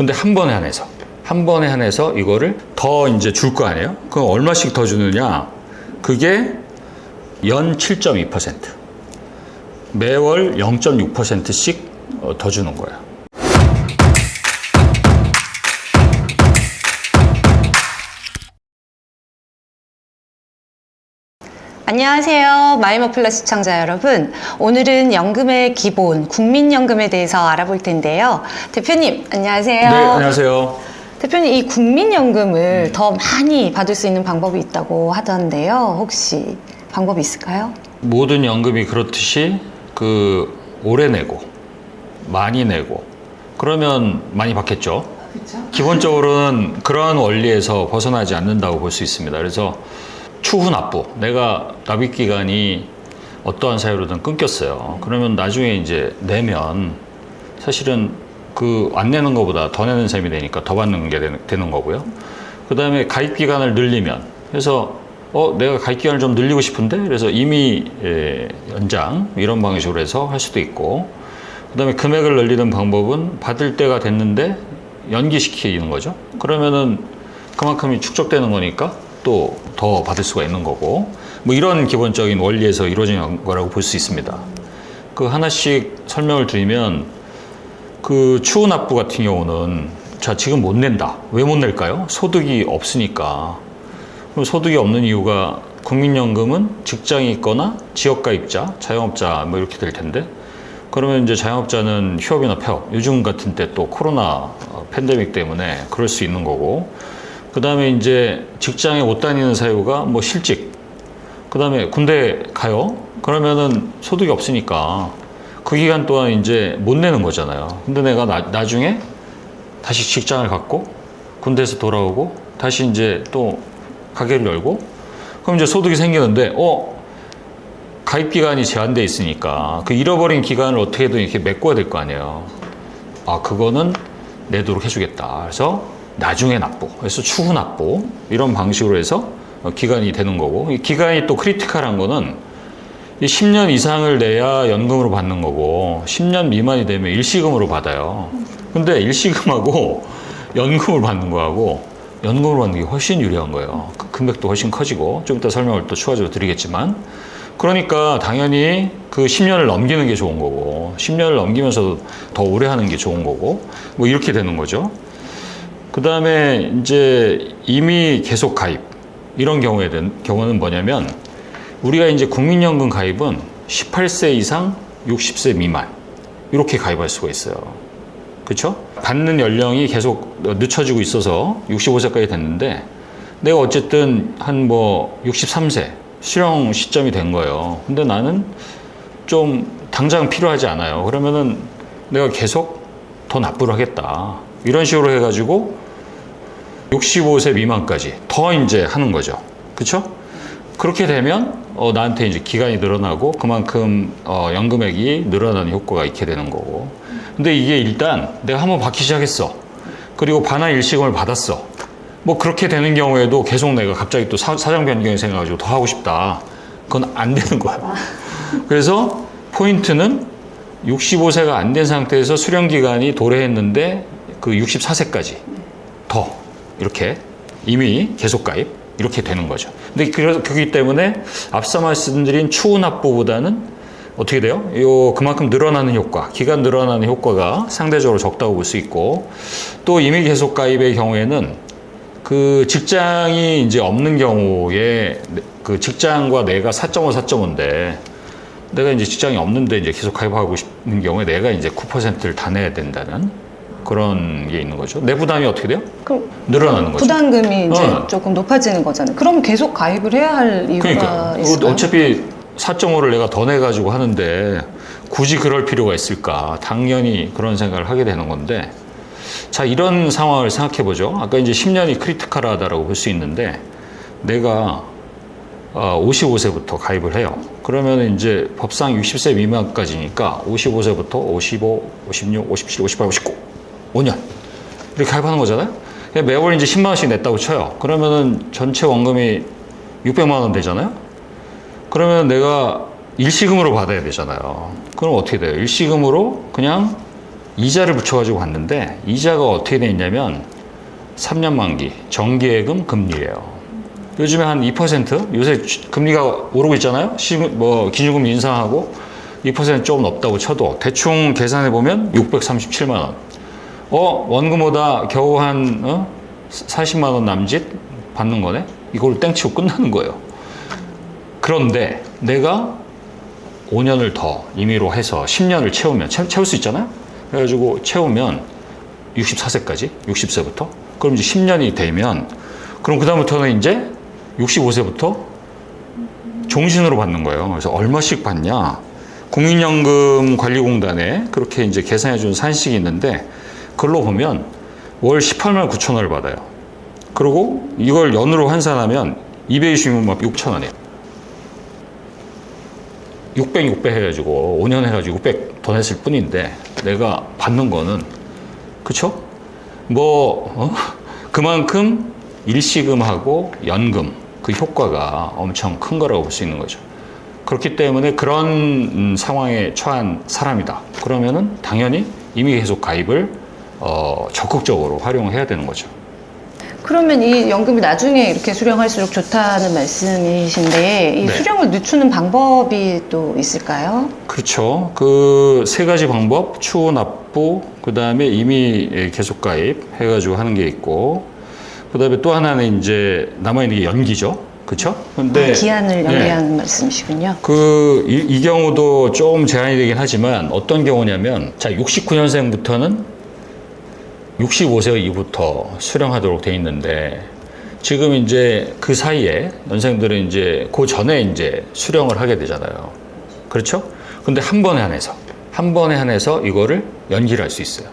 근데 한 번에 한해서 한 번에 한해서 이거를 더 이제 줄 거 아니에요? 그럼 얼마씩 더 주느냐? 그게 연 7.2% 매월 0.6%씩 어, 더 주는 거야. 안녕하세요. 마이머플러 시청자 여러분. 오늘은 연금의 기본, 국민연금에 대해서 알아볼 텐데요. 대표님, 안녕하세요. 네, 안녕하세요. 대표님, 이 국민연금을 더 많이 받을 수 있는 방법이 있다고 하던데요. 혹시 방법이 있을까요? 모든 연금이 그렇듯이 그 오래 내고 많이 내고 그러면 많이 받겠죠. 기본적으로는 그러한 원리에서 벗어나지 않는다고 볼 수 있습니다. 그래서 추후 납부, 내가 납입 기간이 어떠한 사유로든 끊겼어요. 그러면 나중에 이제 내면 사실은 그 안 내는 것보다 더 내는 셈이 되니까 더 받는 게 되는, 되는 거고요. 그 다음에 가입 기간을 늘리면 그래서 어 내가 가입 기간을 좀 늘리고 싶은데 그래서 임의 예, 연장 이런 방식으로 해서 할 수도 있고 그 다음에 금액을 늘리는 방법은 받을 때가 됐는데 연기시키는 거죠. 그러면은 그만큼이 축적되는 거니까 또 더 받을 수가 있는 거고 뭐 이런 기본적인 원리에서 이루어진 거라고 볼 수 있습니다. 그 하나씩 설명을 드리면 그 추후 납부 같은 경우는 자 지금 못 낸다 왜 못 낼까요? 소득이 없으니까 그럼 소득이 없는 이유가 국민연금은 직장이 있거나 지역가입자, 자영업자 뭐 이렇게 될 텐데 그러면 이제 자영업자는 휴업이나 폐업 요즘 같은 때 또 코로나 어, 팬데믹 때문에 그럴 수 있는 거고 그 다음에 이제 직장에 못 다니는 사유가 뭐 실직 그 다음에 군대 가요 그러면은 소득이 없으니까 그 기간 동안 이제 못 내는 거잖아요 근데 내가 나, 나중에 다시 직장을 갖고 군대에서 돌아오고 다시 이제 또 가게를 열고 그럼 이제 소득이 생기는데 어 가입 기간이 제한돼 있으니까 그 잃어버린 기간을 어떻게든 이렇게 메꿔야 될 거 아니에요. 아 그거는 내도록 해주겠다. 그래서 나중에 납부, 그래서 추후 납부 이런 방식으로 해서 어, 기간이 되는 거고 이 기간이 또 크리티컬한 거는 이 10년 이상을 내야 연금으로 받는 거고 10년 미만이 되면 일시금으로 받아요. 근데 일시금하고 연금을 받는 거하고 연금으로 받는 게 훨씬 유리한 거예요. 그 금액도 훨씬 커지고 좀 이따 설명을 또 추가적으로 드리겠지만 그러니까 당연히 그 10년을 넘기는 게 좋은 거고 10년을 넘기면서 더 오래 하는 게 좋은 거고 뭐 이렇게 되는 거죠. 그 다음에 이제 이미 계속 가입 이런 경우에 된 경우는 뭐냐면 우리가 이제 국민연금 가입은 18세 이상 60세 미만 이렇게 가입할 수가 있어요. 그렇죠? 받는 연령이 계속 늦춰지고 있어서 65세까지 됐는데 내가 어쨌든 한 뭐 63세 수령 시점이 된 거예요. 근데 나는 좀 당장 필요하지 않아요. 그러면은 내가 계속 더 납부를 하겠다. 이런 식으로 해가지고 65세 미만까지 더 이제 하는 거죠. 그렇죠? 그렇게 되면 어, 나한테 이제 기간이 늘어나고 그만큼 어, 연금액이 늘어나는 효과가 있게 되는 거고. 근데 이게 일단 내가 한번 받기 시작했어. 그리고 반환 일시금을 받았어. 뭐 그렇게 되는 경우에도 계속 내가 갑자기 또 사, 사정 변경이 생겨가지고 더 하고 싶다. 그건 안 되는 거야. 그래서 포인트는 65세가 안 된 상태에서 수령 기간이 도래했는데 그 64세까지 더 이렇게 이미 계속 가입 이렇게 되는 거죠. 근데 그래서 그렇기 때문에 앞서 말씀드린 추후 납부보다는 어떻게 돼요? 요 그만큼 늘어나는 효과, 기간 늘어나는 효과가 상대적으로 적다고 볼 수 있고 또 이미 계속 가입의 경우에는 그 직장이 이제 없는 경우에 그 직장과 내가 4.5, 4.5인데 내가 이제 직장이 없는데 이제 계속 가입하고 싶은 경우에 내가 이제 9%를 다 내야 된다는 그런 게 있는 거죠. 내 부담이 어떻게 돼요? 그럼 늘어나는 거죠. 부담금이 이제 어. 조금 높아지는 거잖아요. 그럼 계속 가입을 해야 할 이유가 그러니까 있을까요? 어차피 4.5를 내가 더 내가지고 하는데 굳이 그럴 필요가 있을까? 당연히 그런 생각을 하게 되는 건데 자 이런 상황을 생각해 보죠. 아까 이제 10년이 크리티컬하다라고 볼 수 있는데 내가 어, 55세부터 가입을 해요. 그러면 이제 법상 60세 미만까지니까 55세부터 55, 56, 57, 58, 59, 5년 이렇게 가입하는 거잖아요. 매월 이제 10만 원씩 냈다고 쳐요. 그러면은 전체 원금이 600만 원 되잖아요. 그러면 내가 일시금으로 받아야 되잖아요. 그럼 어떻게 돼요? 일시금으로 그냥 이자를 붙여가지고 갔는데 이자가 어떻게 돼 있냐면 3년 만기 정기예금 금리예요. 요즘에 한 2% 요새 주- 금리가 오르고 있잖아요. 시, 뭐 기준금 인상하고 2%좀 넘다고 쳐도 대충 계산해 보면 637만 원. 어 원금보다 겨우 한 어? 40만 원 남짓 받는 거네. 이걸 땡치고 끝나는 거예요. 그런데 내가 5년을 더 임의로 해서 10년을 채우면 채, 채울 수 있잖아요. 그래가지고 채우면 64세까지 60세부터 그럼 이제 10년이 되면 그럼 그 다음부터는 이제 65세부터 종신으로 받는 거예요. 그래서 얼마씩 받냐? 국민연금 관리공단에 그렇게 이제 계산해 준 산식이 있는데 그걸로 보면 월 18만 9천 원을 받아요. 그리고 이걸 연으로 환산하면 220만 6천 원이에요. 600, 600 해가지고 5년 해가지고 600 더 냈을 뿐인데 내가 받는 거는 그쵸? 뭐 어? 그만큼 일시금하고 연금 그 효과가 엄청 큰 거라고 볼 수 있는 거죠. 그렇기 때문에 그런 음, 상황에 처한 사람이다. 그러면은 당연히 이미 계속 가입을 어, 적극적으로 활용해야 되는 거죠. 그러면 이 연금이 나중에 이렇게 수령할수록 좋다는 말씀이신데 이 네. 수령을 늦추는 방법이 또 있을까요? 그렇죠. 그 세 가지 방법 추후 납부 그다음에 이미 예, 계속 가입 해 가지고 하는 게 있고 그다음에 또 하나는 이제 남아 있는 게 연기죠. 그렇죠? 근데 아, 기한을 네. 연기하는 말씀이시군요. 그, 이, 이 경우도 좀 제한이 되긴 하지만 어떤 경우냐면, 자, 69년생부터는 65세 이후부터 수령하도록 돼 있는데, 지금 이제 그 사이에 연생들은 이제 그 전에 이제 수령을 하게 되잖아요. 그렇죠? 근데 한 번에 한해서, 한 번에 한해서 이거를 연기를 할 수 있어요.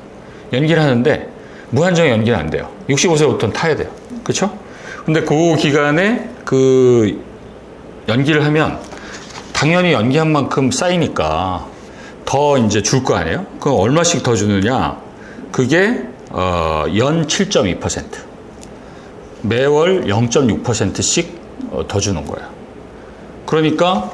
연기를 하는데, 무한정 연기는 안 돼요. 65세부터는 타야 돼요. 그렇죠? 근데 그 기간에 그 연기를 하면 당연히 연기한 만큼 쌓이니까 더 이제 줄 거 아니에요? 그럼 얼마씩 더 주느냐? 그게 어, 연 7.2% 매월 0.6%씩 어, 더 주는 거예요. 그러니까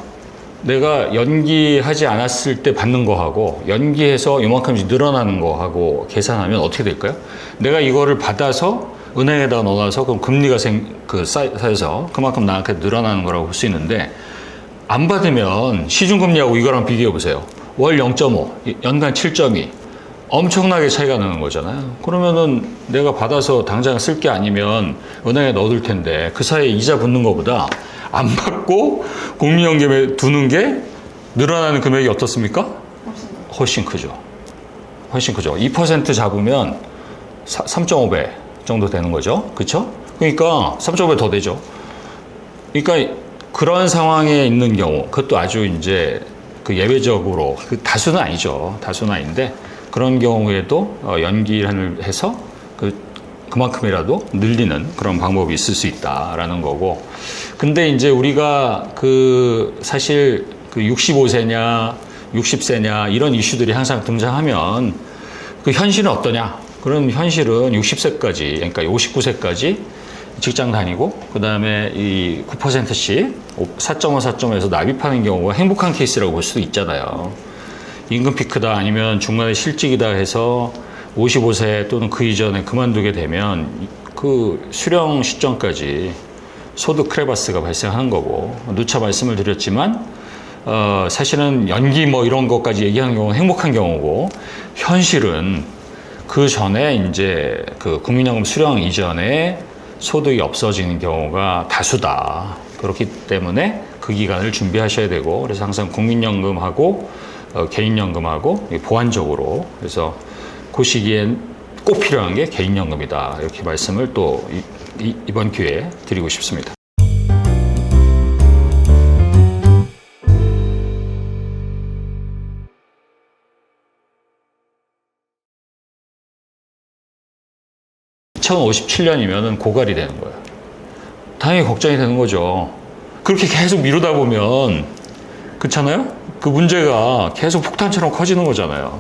내가 연기하지 않았을 때 받는 거하고 연기해서 이만큼씩 늘어나는 거하고 계산하면 어떻게 될까요? 내가 이거를 받아서 은행에다 넣어놔서 그럼 금리가 생, 그 쌓여서 그만큼 나한테 늘어나는 거라고 볼 수 있는데 안 받으면 시중금리하고 이거랑 비교해 보세요. 월 0.5, 연간 7.2. 엄청나게 차이가 나는 거잖아요. 그러면은 내가 받아서 당장 쓸 게 아니면 은행에 넣어둘 텐데 그 사이에 이자 붙는 것보다 안 받고 국민연금에 두는 게 늘어나는 금액이 어떻습니까? 훨씬 크죠. 훨씬 크죠. 2% 잡으면 3.5배 정도 되는 거죠. 그렇죠? 그러니까 3.5배 더 되죠. 그러니까 그런 상황에 있는 경우, 그것도 아주 이제 그 예외적으로 그 다수는 아니죠. 다수는 아닌데 그런 경우에도 어, 연기를 해서 그 그만큼이라도 늘리는 그런 방법이 있을 수 있다라는 거고. 근데 이제 우리가 그 사실 그 65세냐, 60세냐 이런 이슈들이 항상 등장하면 그 현실은 어떠냐? 그런 현실은 60세까지, 그러니까 59세까지 직장 다니고 그다음에 이 9%씩 4.5, 4.5에서 납입하는 경우가 행복한 케이스라고 볼 수도 있잖아요. 임금 피크다 아니면 중간에 실직이다 해서 55세 또는 그 이전에 그만두게 되면 그 수령 시점까지 소득 크레바스가 발생하는 거고 누차 말씀을 드렸지만 어, 사실은 연기 뭐 이런 것까지 얘기하는 경우는 행복한 경우고 현실은 그 전에 이제 그 국민연금 수령 이전에 소득이 없어지는 경우가 다수다. 그렇기 때문에 그 기간을 준비하셔야 되고 그래서 항상 국민연금하고 어, 개인연금하고 보완적으로. 그래서 그 시기엔 꼭 필요한 게 개인연금이다. 이렇게 말씀을 또 이, 이, 이번 기회에 드리고 싶습니다. (2057년이면은) 고갈이 되는 거예요. 당연히 걱정이 되는 거죠. 그렇게 계속 미루다 보면 그렇잖아요 그 문제가 계속 폭탄처럼 커지는 거잖아요